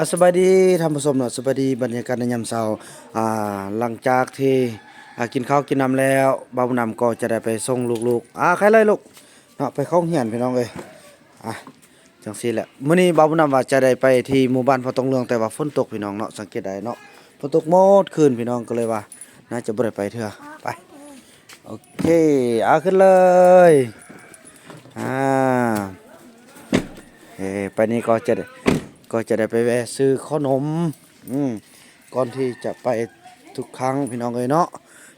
อะสบายดีท่านผู้ชมเนาะสบายดีบรรยากาศในยามเช้าอ่าหลังจากที่อ่ากินข้าวกินน้ำแล้วบ่าวนำก็จะได้ไปส่งลูกๆอ่าใครเลยลูกเนาะไปเข้าเหียนพี่น้องเอ้ยอะจังซี่แหละมื้อนี้บ่าวนำว่าจะได้ไปที่หมู่บ้านพอตองเรืองแต่ว่าฝนตกพี่น้องเนาะสังเกตได้เนาะฝนตกหมดคืนพี่น้องก็เลยว่า น่าจะบ่ได้ไปเทื่อไปโอเคเอาขึ้นเลยอ่าเอ้ไปนี่ก็จะได้ ก็จะได้ไปแวะซื้อขนมอืมก่อนที่จะไปทุกครั้งพี่น้องเลยเนาะ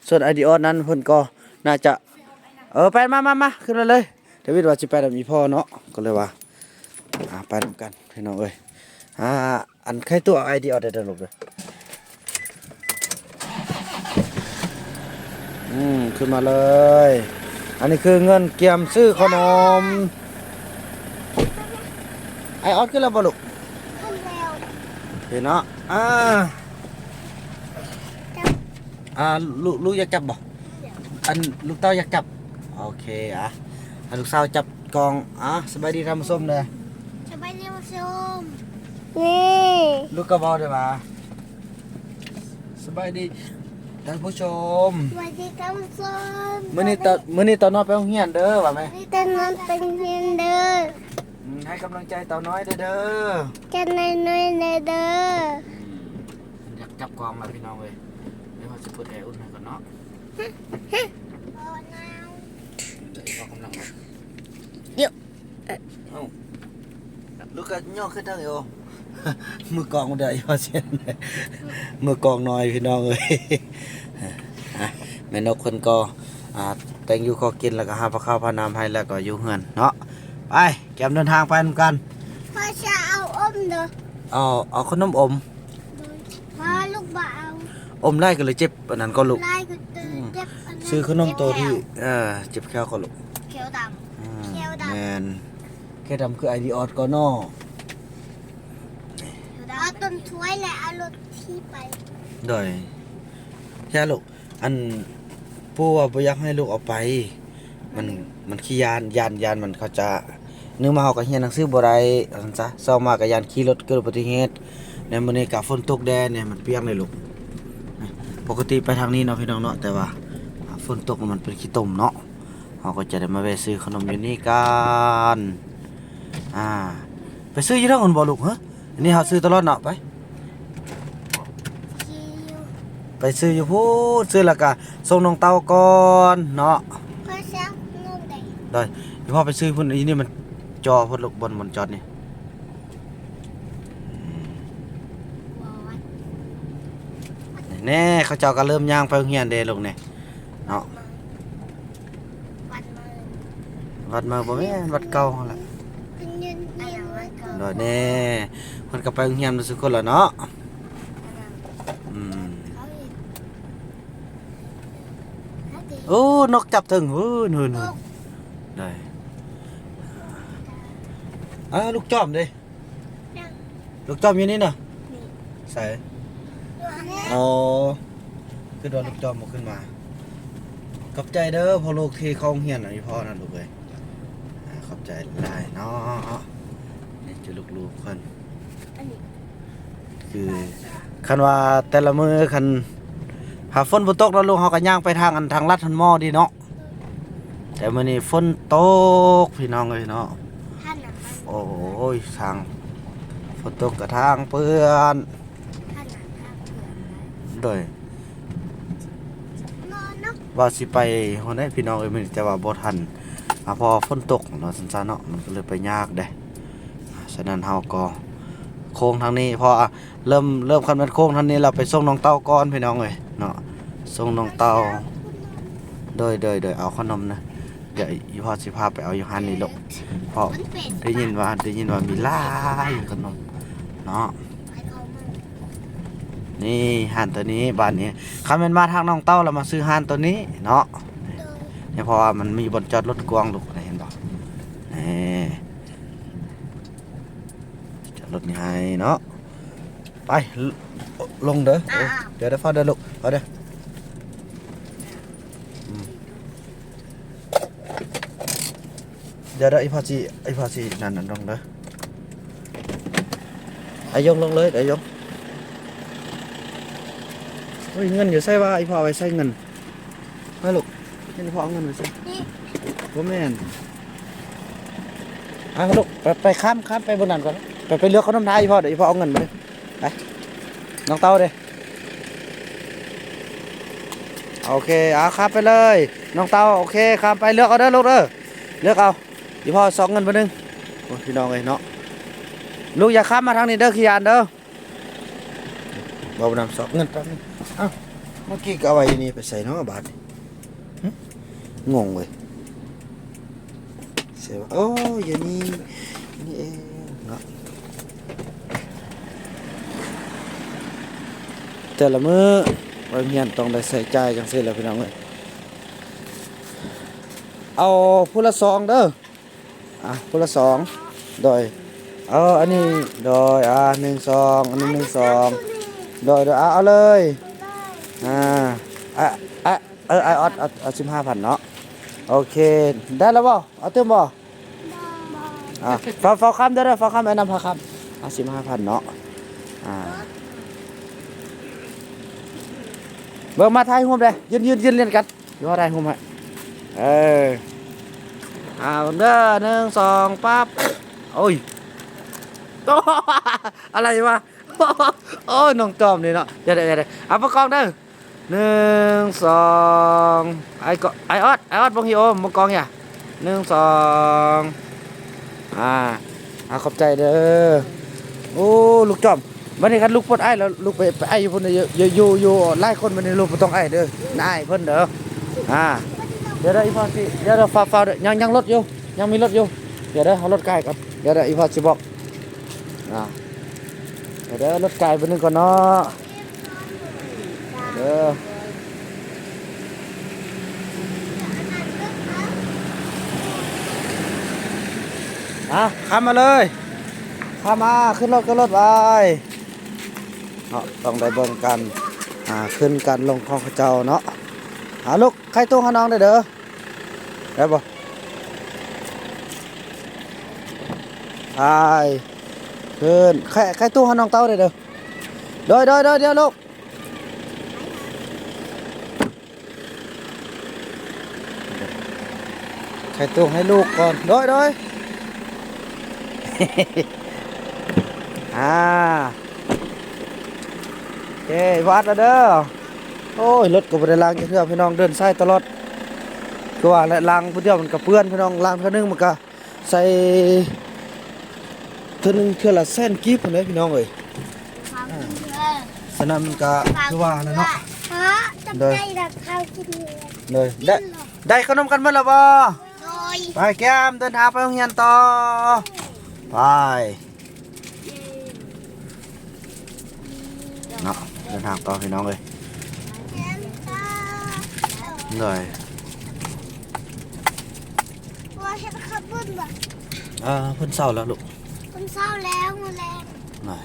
ส่วนไอเดียนั้นเพิ่นก็น่าจะ เออไปมามามาขึ้นมาเลยเดวิดว่าจะไปกับมีพ่อเนาะก็เลยว่าอ่าไปนำกันพี่น้องเอ้ยอ่าอันใครตัวไอเดียได้ตลกเลยอืมขึ้นมาเลย อันนี้คือเงินเกียมซื้อขนมไอออดขึ้นแล้วบ่ลูกขึ้นเร็ว เห็นเนาะอ่าอ่าลูกลูกอยากจับบ่อันลูกเต้าอยากจับ โอเคอะอันลูกสาวจับกองอะสบายดีทำส้มเลยจะไปเรียกชมนี่ลูกกระบอกได้ปะสบายดีท่านผู้ชมสวัสดีท่านผู้ชมมื้อนี้ตอนมื้อนี้ตอนน้อยไปโรงเรียนเด้อว่าไหมนี่ตอนนั้นเป็นเรียนเด้ออืม ให้กำลังใจเต่าน้อยเด้อเด้อจะในน้อยในเด้ออยากจับกองมาพี่น้องเว้ยเดี๋ยวเราจะเปิดแอร์อุ่นให้ก่อนเนาะโอ้น้าวเดี๋ยวเรากำลังเดี๋ยวเอ้าลูกก็ย่อขึ้นทางอยู่มือกองมันเด้ออย่าเสียนเลยมือกองน้อยพี่น้องเอ้ยอะแม่นกคนก็อ่าแต่งอยู่ขอกินแล้วก็หาพระข้าวพาน้ำให้แล้วก็อยู่เฮือนเนาะ ไปแกมเดินทางไปนำกันพ่อจะเอาอมเด้อเอาเอาขนมอม พ่อลูกบ่เอาอมได้ก็เลยเจ็บอันนั้นก็ลูก ไล่ก็ตื่นเจ็บนนั้นซื้อขนมโตที่ เออเจ็บแค่ก็ลูกเขียวดอืมเขียวดำ แมนแค่ดำคือไอดีออดก็นอำเอาต้นถ้วยและเอารถที่ไปดอยแค่ลูก อันปู่ว่าบ่อยากให้ลูกเอาไป มันมันขี้ยานยานยานมันเขาจะ นึกมาเฮาก็เรียนหนังสือบ่ได้ว่าซั่นซะเช้ามาก็ยานขี่รถเกิดอุบัติเหตุในมื้อนี้ก็ฝนตกแดดเนี่ยมันเปียกเลยลูกปกติไปทางนี้เนาะพี่น้องเนาะแต่ว่าฝนตกมันเป็นขี้ตมเนาะเฮาก็จะได้มาแวะซื้อขนมอยู่นี่กันอ่าไปซื้ออยู่ทางอื่นบ่ลูกฮะอันนี้เฮาซื้อตลอดเนาะไปที่อยู่ไปซื้ออยู่พูดซื้อแล้วก็ส่งน้องเต้าก่อนเนาะพ่อจะนุ่มเด็กได้เดี๋ยวพ่อไปซื้อพุ่นอีนี่มัน จอพุ่นลูกบนบนจอดนี่แน่เขาเจ้าก็เริ่มย่างไปโรงเรียนเดลูกนี่ยเนาะวัดมาบ่แม่นวัดเก่าหั่นล่ะดเก่าดอยแน่เพิ่นก็ไปโรงเรียนทุกคนล่ะเนาะอืมโอ้นกจับถึงโอ้นู่นลูกๆได้ อ่าลูกจอมเด้นั่งลูกจอมอยู่นี่น่ะนี่ใส่ดูอันนี้อ๋อคือโดนลูกจอมมาขึ้นมาขอบใจเด้อพอลูกที่เข้าโรงเรียนอะอีพ่อนั่นลูกเอ้ยอ่าขอบใจหลายเนาะนี่จะลูกๆคนอันนี้คือคันว่าแต่ละมือคันหาฝนบ่ตกแล้วลูกเฮาก็ย่างไปทางอันทางลัดทันหม้อดีเนาะแต่มื้อนี้ฝนตกพี่น้องเอ้ยเนาะท่านน่ะมัน โอ้ยทางฝนตกกระทางเปื้อนโดยนอนเนาะว่าสิไปฮอดได้พี่น้องเอ้ยมันแต่ว่าบ่ทันอะพอฝนตกเนาะซั่นๆเนาะมันก็เลยไปยากเด้อะฉะนั้นเฮาก็โค้งทางนี้พออะเริ่มเริ่มคันเป็นโค้งทางนี้เราไปส่งน้องเต้าก่อนพี่น้องเอ้ยเนาะส่งน้องเต้าโดยโดยโดยเอาขนมนะ เดี๋ยวอีพ่อสิพาไปเอาอยู่หันนี่ลูกเพราะมันเป็นได้ยินว่าได้ยินว่ามีหลายขนมเนาะไปเขามันนี่หันตัวนี้บ้านนี้คันแม่นมาทางน้องเต้าเรามาซื้อหันตัวนี้เนาะเดินเนี่ยเพราะว่ามันมีบนจอดรถกวางลูกเห็นบ่นี่จอดรถนี่ให้เนาะไปลลงเด้อโอ้เดี๋ยวได้ฟ้าเด้อลูกเอาเด้ออื เดี๋ยวเด้อไอ้พอสิไอ้พอสินั่นนั่นลงเด้อไอ้ยงลงเลยไอ้ยงเฮ้ยเงินอยู่ใส่ว่าไอ้พ่อเอาไปใส่เงินมาลูกเห็นพ่อเอาเงินไปใส่นี่บ่แม่นอะลูกไปไปข้ามข้ามไปบนนั้นก่อนไปไปเลือกขนมไทยอีพ่อเดี๋ยวอีพ่อเอาเงินไปไปน้องเต้าเด้โอเคเอาข้ามไปเลย น้องเต้าโอเคข้ามไปเลือกเอาเด้อลูกเด้อเลือกเอา อีพ่อสองเงินไปหนึ่งโอ้พี่น้องเอ้ยเนาะลูกอย่าข้ามมาทางนี้เด้อขี้ยานเด้อบ่นำสองเงินแป๊บนึงเอ้าเมื่อกี้ก็เอาไว้นี่ไปใส่เนาะบาทงงเว้ยเสียว่าโอ้ยานี้นี่เองเนาะแต่ละมือวันเฮียนต้องได้ใส่ใจายจังซี่แหละพี่น้องเอ้ยเอาผู้ละสองเด้อ อะผู้ละสองโดยเอาอันนี้โดยอะหนึ่งสองอันนี้หนึ่งสองโดยโดยอะเอาเลยอ่าอะอะเออไอออดเอาเอาสิบห้าพันเนาะโอเคได้แล้วบ่เอาเติมบ่อะฟ้าฟ้าคำได้แล้วฟ้าคำแนะนำฟ้าคำอะสิบห้าพันเนาะอ่าเบิ่งมาถ่ายรูปเลยยืนยืนยืนเล่นกันรอถ่ายรูปให้เออ อ่าเด้อหนึ่งสองปั๊บโอ้ยโอ้อะไรวะโอ้ยน้องจอมนี่เนาะเดี๋ยวเดี๋ยวเดี๋ยวเอาประกองเด้อหนึ่งสองไอ้ก็ไอออดไอออดบงฮิโอมงกองอย่าหนึ่งสองอ่าอ่าขอบใจเด้อโอ้ลูกจอมวันนี้กันลูกปดไอ้แล้วลูกไปไปไอ้อยู่พุ่นเด้อยู่อยู่อยู่ไล่คนมันนี่ลูกต้องไอ้เด้อนายเพิ่นเด้ออ่า เดี๋ยวเด้ออีพอสิเดี๋ยวเด้อฟ้าฟ้าเด้อยังยังรถอยู่ยังมีรถอยู่เดี๋ยวเด้อเอารถไกลก่อนเดี๋ยวเด้ออีพอสิบอกอ่าเดี๋ยวเด้อรถไกลไปนึงก่อนเนาะเด้ออะข้ามมาเลยข้ามมาขึ้นรถขึ้นรถไปเนาะต้องได้เบิ่งกันอ่าขึ้นกันลงของเขาเจ้าเนาะ หาลูกใครตู้ให้น้องได้เด้อได้บ่ไปขึ้นใครใครตู้ให้น้อง โอเควัดแล้วเด้อโอ้ยรถก็บ่ได้ล้างจักเทื่อพี่น้องเดินสายตลอดก็ว่าและล้างผู้เดียวมันก็เปื้อนพี่น้องล้างเทื่อนึงมันก็ใส่เทื่อนึงเทื่อละแสนกีบพุ่นเด้พี่น้องเอ้ยความเชื่อฉะนั้นมันก็คือว่าแล้วเนาะฮะจะไปดักข้าวกินเลยเลยได้ได้ขนมกันเบิดแล้วบ่โดยไปแก้มเดินทางไปโรงเรียนต่อไปเนาะเดินทางต่อพี่น้องเอ้ยแก้มตา เหนื่อยว่าเห็นขับบุญบ่เออเพิ่นเศร้าแล้วลูกคนเศร้าแล้วมือแรงหน่อย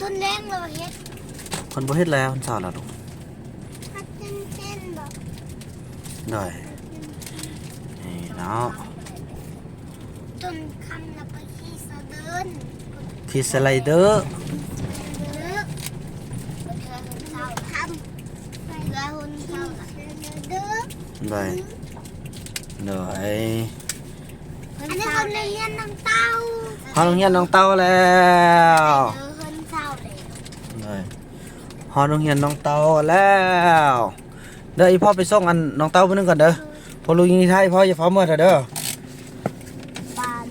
ต้นแรงเลยเฮ็ดเพิ่นบ่เฮ็ดแล้วเพิ่นเศร้าแล้วลูกพัดเต้นเต้นบ่หน่อยนี่เนาะต้นคำแล้วไปขี่สะเดินที่สไลเดอร์หรือเธอคน เศร้าทำเธอคนเศร้าเด้อหน่อยหน่อยอันนี้คนเรียนน้ำเต้าฮองเรียนน้องเต้าแล้วเจอคนเศร้าเลยหน่อยฮองเรียนน้องเต้าแล้ว เด้ออีพ่อไปส่งอันน้องเต้าไปนึงก่อนเด้อพอลูกยิงท้ายพ่ออย่าฟ้าเมื่อเถอะเด้อปาน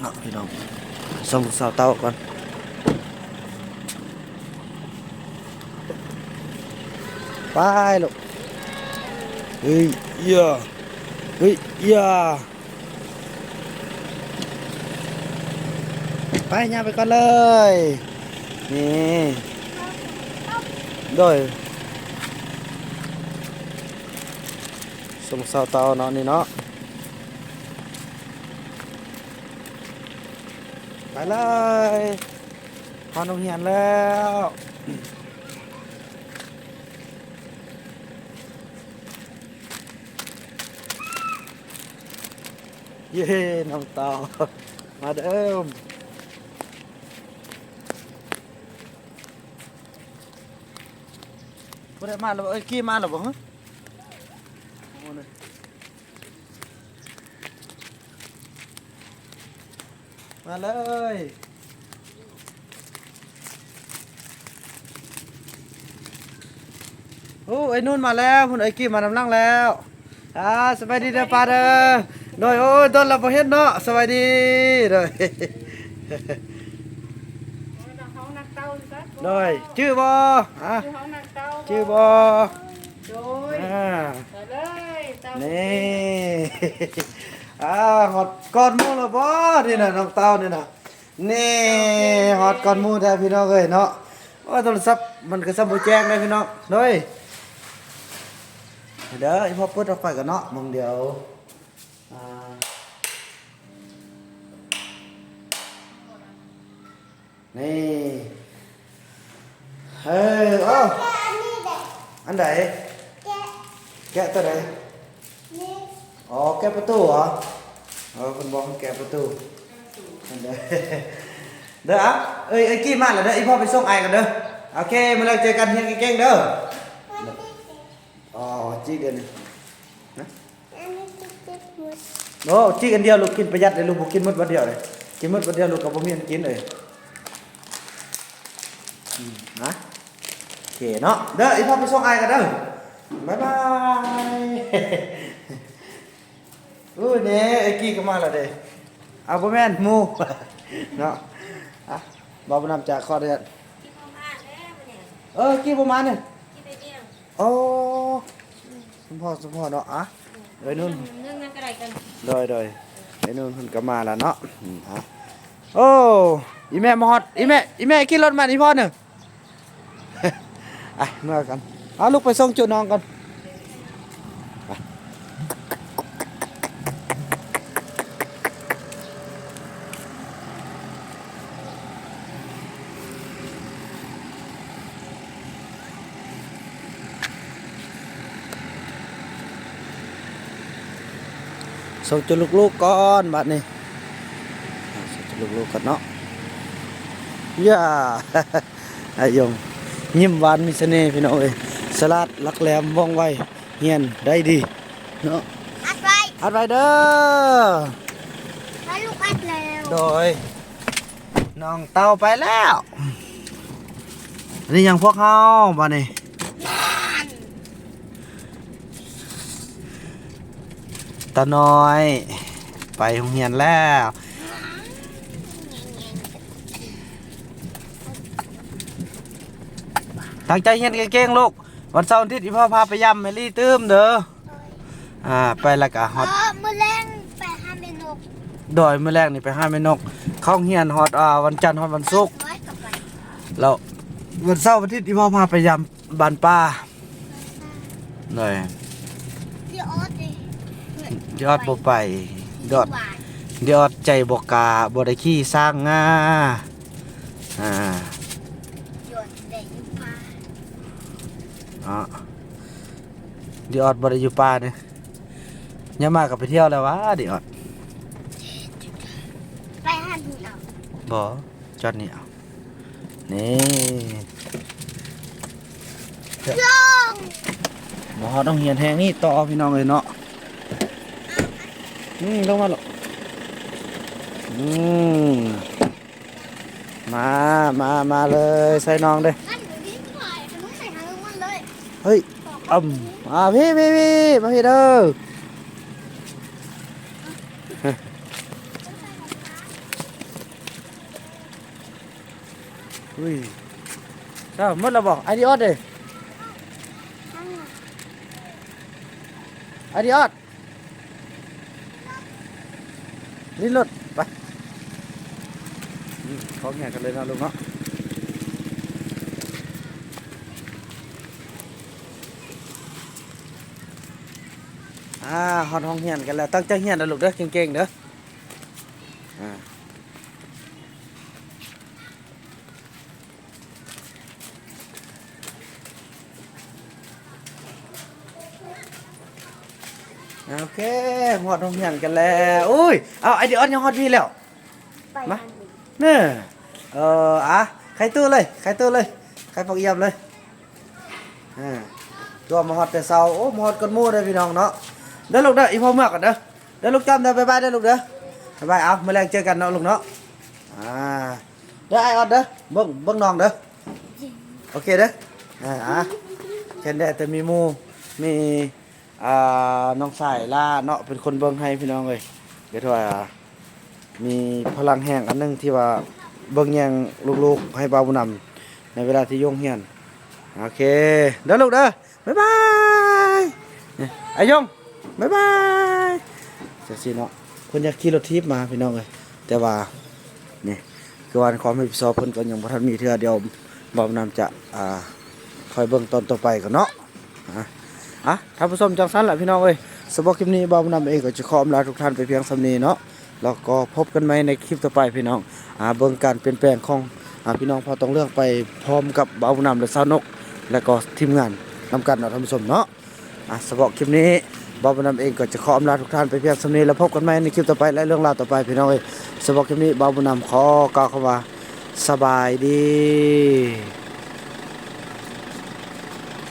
เนาะพี่น้องส่งสาวเต้าก่อนไปลูก เฮ้ยเย่าเฮ้ยเย่าไปย่าไปก่อนเล เย้น้องต่อ มาเดิมบ่ได้มาแล้วบ่เอ้ยกี่มาแล้วบ่ฮะมาเลยโอ้ไอ้นุ่นมาแล้วคุณไอ้กี้มานำลังแล้วอ่าสบายดีเด้อป้าเด้อ โดยโอ้ยต้นเราบ่เฮ็ดเนาะสบายดีโดยห้องนักเต้าจ้ะโดยชื่อบ่อะอยู่ห้องนักเต้าชื่อบ่โดยอ่าไปเลยเต้านี่อ่าฮอดก่อนหมู่แล้วบ่นี่น่ะน้องเต้านี่น่ะนี่ฮอดก่อนหมู่แท้พี่น้องเอ้ยเนาะโอ้ยโทรศัพท์มันก็ซับบ่แจ้งเลยพี่น้องโดยเด้ออีพ่อเปิดออกไปกันเนาะมึงเดียวอ่า นี่เฮ้ยเอ้าอันนี้เด็กอันไหนแกะแกะตัวไหนนี่อ๋อแกะประตูเหรอเออคนบอกให้แกะประตูอันเด้อเด้ออะเอ้ยไอ้กี้มาแล้วเด้อไอ้พ่อไปส่งไอ้กันเด้อโอเคมาแล้วเจอกันเฮียนเก่งๆเด้ออ๋อจี้กันนี่นะ อันนี้ติ๊กติ๊กหมด โอ้จี้กันเดียวลูกกินประหยัดเลยลูกบ่กินหมดวันเดียวเลยกินหมดวันเดียวลูกกับบ่มีอันกินเลยอืมนะโอเคเนาะเด้อไอ้พ่อไปส่งไอ้กันเด้อบ๊ายบายอู้เน่ไอ้กี้ก็มาแล้วเด้เอาบ่แม่นหมู่เนาะอะบ่บ่นำจากข้อเดือนเออกี้บ่มาเนี่ยโอ้สมพ่อสมพ่อเนาะอะ เอ้ยนุ่นเรื่องนั้นก็ได้กันโดยโดยไอ้นุ่นเพิ่นก็มาแล้วเนาะอืมอะโอ้อีแม่มาฮอดอีแม่อีแม่ขี่รถมาอีพ่อหนึ่ง อะเมื่อกันเอาลูกไปส่งจุดน้องกัน ส่งจุลูกๆก่อนบัดนี้อ่าส่งจุลูกๆก่อนเนาะย่าไอ้ยงยิ้มหวานมีเสน่ห์พี่น้องเอ้ยสลัดลักแหลมว่องไวเฮียนได้ดีเนาะอัดไว้อัดไว้เด้อให้ลูกอัดแล้วโดยน้องเต่าไปแล้วนี่ยังพวกเฮาบัดนี้ ตาน้อย ไปโรงเรียนแล้ว ตั้งใจเรียนเก่งๆลูก วันเสาร์อาทิตย์อีพ่อพาไปย่ำเมลี่ตื้มเด้อ อ่า ไปแล้วก็ฮเออตอมือแรงไปหาเมนูดอยมื้อแรกนี่ไปหาแม่นก เข้าโรงเรียนฮอตอ่าวันจันทร์ฮอตวันศุกร์น้อยกับไปแล้ววันเสาร์อาทิตย์อีพ่อพาไปย่ำบ้านป้าหน่อยที่ออสดิ ยอดบ่ไปยอดหวานยอดใจบ่กล้าบ่ได้ขี้สร้างงาอ่าหยดเด็กอยู่ป่าอ๋อเดียอดบ่ได้อยู่ป่าเนี่ยยังมากับไปเที่ยวแล้ววะเดียอดไปหาดูเอาบ่จอดนี่เอานี่ลงหมอต้องเหียนแหงนี่ต่อพี่น้องเลยเนาะ อืมลงมาหรอกอืมมามามาเลยใส่น้องเด้นั่นอยู่นี่ถ่ายมันใส่หางมันเลยเฮ้ยอ่ำมาพี่พี่พี่มาพี่เด้ออุ้ยเจ้าหมดแล้วบอกไอเดียอดเลยไอเดียอด นี่รถไปอืมของแข่งกันเลยนะลุงเนาะอ่าฮอดห้องเฮียนกันแล้วตั้งใจเฮียนนะลูกเด้อเก่งๆเด้อ โอเคหอดโรงเรียนกันแล้วอุ้ยเอาไอเดียออนยังฮอดพี่แล้วไปมาเนี่ยเอออะใครตู้เลยใครตู้เลยใครปอกเยี่ยมเลยอ่าตัวมาฮอดแต่เช้าโอ้มาฮอดกันหมู่เด้อพี่น้องเนาะเด้อลูกเด้ออีพ่อเมื่อก่อนเด้อเด้อลูกจำเด้อบ๊ายบายเด้อลูกเด้อบ๊ายบายเอามื้อแรงเจอกันเนาะลูกเนาะอ่าเด้อไอ้ออดเด้อเบิ่งเบิ่งน้องเด้อโอเคเด้ออ่าอะแค่ได้แต่มีหมู่มี อ่าน้องสายล่าเนาะเป็นคนเบิ่งให้พี่น้องเอ้ยเดี๋ยวว่ามีพลังแห่งอันหนึงที่ว่าเบิ่งแยงลูกๆให้บ่าวบุญนำในเวลาที่โยงเฮียนโอเคเด้อลูกเด้อบ๊ายบายเนี่ยไอ้ยงบ๊ายบายเสียสิเนาะเพิ่นอยากขี่รถทิพย์มาพี่น้องเอ้ยแต่ว่านี่คือวันความรับผิดชอบเพิ่นก็ยังบ่ทันมีเทื่อเดียวบ่นำจะอ่าคอยเบิ่งตอนต่อไปกันเนาะ อะท่านผู้ชมจังซั่นแหละพี่น้องเอ้ยสำหรับคลิปนี้บ่าวนำเองก็จะขออำลาทุกท่านไปเพียงสำนีเนาะแล้วก็พบกันใหมในคลิปต่อไปพี่น้องอ่าเบิ่งการเปลี่ยนแปลงของอ่าพี่น้องพอต้องเลือกไปพร้อมกับบ่าวนำและสาวนก และก็ทีมงานนำกันเนาะท่านผู้ชมเนาะอะสำหรับคลิปนี้บอมนำเองก็จะขออำลาทุกท่านไปเพียงสำนีแล้วพบกันใหม่ในคลิปต่อไปและเรื่องราวต่อไปพี่น้องเอ้ยสำหรับคลิปนี้บอมนำขอกล่าวคำว่าสบายดี